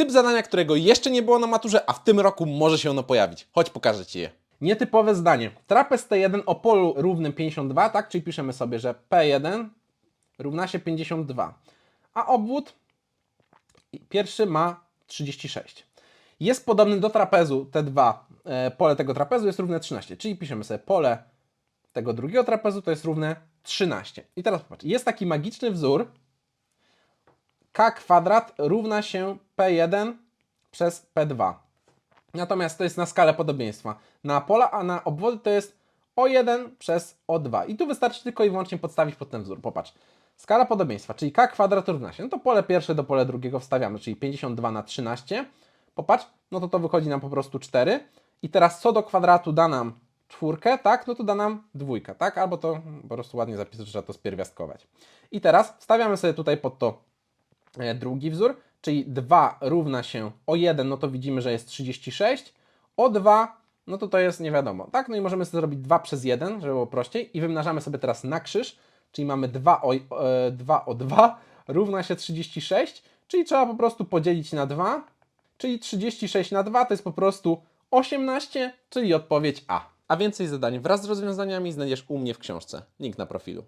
typ zadania, którego jeszcze nie było na maturze, a w tym roku może się ono pojawić. Chodź, pokażę Ci je. Nietypowe zdanie. Trapez T1 o polu równym 52, tak? Czyli piszemy sobie, że P1 równa się 52. A obwód pierwszy ma 36. Jest podobny do trapezu T2. E, pole tego trapezu jest równe 13. Czyli piszemy sobie pole tego drugiego trapezu to jest równe 13. I teraz popatrz, jest taki magiczny wzór k kwadrat równa się p1 przez p2. Natomiast to jest na skalę podobieństwa. Na pola, a na obwody to jest o1 przez o2. I tu wystarczy tylko i wyłącznie podstawić pod ten wzór. Popatrz. Skala podobieństwa, czyli k kwadrat równa się. No to pole pierwsze do pole drugiego wstawiamy, czyli 52 na 13. Popatrz, no to to wychodzi nam po prostu 4. I teraz co do kwadratu da nam czwórkę, tak? No to da nam dwójka, tak? Albo to po prostu ładnie zapisać, że trzeba to spierwiastkować. I teraz wstawiamy sobie tutaj pod to drugi wzór, czyli 2 równa się o 1, no to widzimy, że jest 36, o 2, no to to jest nie wiadomo, tak? No i możemy sobie zrobić 2 przez 1, żeby było prościej i wymnażamy sobie teraz na krzyż, czyli mamy 2 o, e, 2 o 2 równa się 36, czyli trzeba po prostu podzielić na 2, czyli 36 na 2 to jest po prostu 18, czyli odpowiedź A. A więcej zadań wraz z rozwiązaniami znajdziesz u mnie w książce. Link na profilu.